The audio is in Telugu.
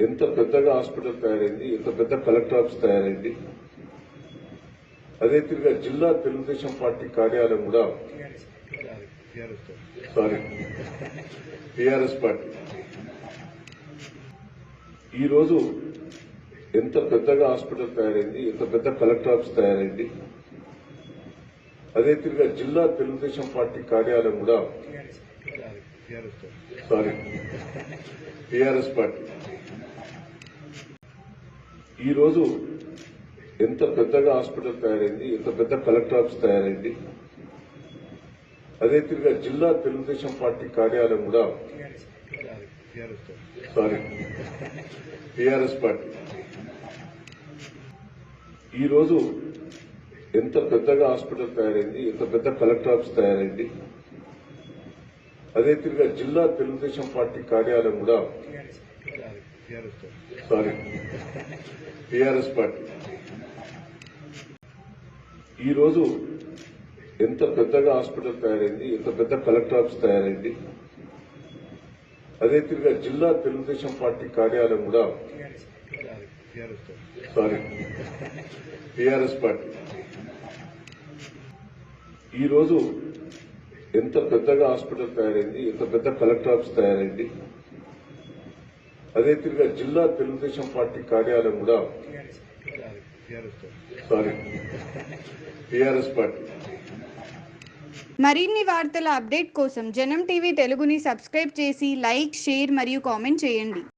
ఎంత పెద్దగా హాస్పిటల్ తయారైంది ఎంత పెద్ద కలెక్టర్ ఆఫీస్ తయారైంది అదే తిరిగా జిల్లా తెలుగుదేశం పార్టీ కార్యాలయం కూడా సారీ టీఆర్ఎస్ పార్టీ. ఈరోజు ఎంత పెద్దగా హాస్పిటల్ తయారైంది ఎంత పెద్ద కలెక్టర్ ఆఫీస్ తయారైంది అదే తిరిగా జిల్లా తెలుగుదేశం పార్టీ కార్యాలయం కూడా సారీ టిఆర్ఎస్ పార్టీ. ఈ రోజు ఎంత పెద్దగా హాస్పిటల్ తయారైంది ఎంత పెద్ద కలెక్టర్ ఆఫీస్ తయారైంది అదే తిరిగా జిల్లా తెలుగుదేశం పార్టీ కార్యాలయం కూడా సారీ టిఆర్ఎస్ పార్టీ. ఈ రోజు ఎంత పెద్దగా హాస్పిటల్ తయారైంది ఎంత పెద్ద కలెక్టర్ ఆఫీస్ తయారైంది అదే తిరిగి జిల్లా తెలుగుదేశం పార్టీ కార్యాలయం కూడా సారీ టిఆర్ఎస్ పార్టీ. ఈరోజు ఎంత పెద్దగా హాస్పిటల్ తయారైంది ఎంత పెద్ద కలెక్టర్ ఆఫీస్ తయారైంది అదే తిరిగి జిల్లా తెలుగుదేశం పార్టీ కార్యాలయం కూడా సారీ టిఆర్ఎస్ పార్టీ. ఈరోజు ఎంత పెద్దగా హాస్పిటల్ తయారైంది ఎంత పెద్ద కలెక్టర్ ఆఫీస్ తయారైంది. అదే తిరిగి జిల్లా తెలుగుదేశం పార్టీ కార్యాలయం కూడా సారీ పార్టీ. మరిన్ని వార్తల అప్డేట్ కోసం జనం టీవీ తెలుగుని సబ్స్క్రైబ్ చేసి లైక్ షేర్ మరియు కామెంట్ చేయండి.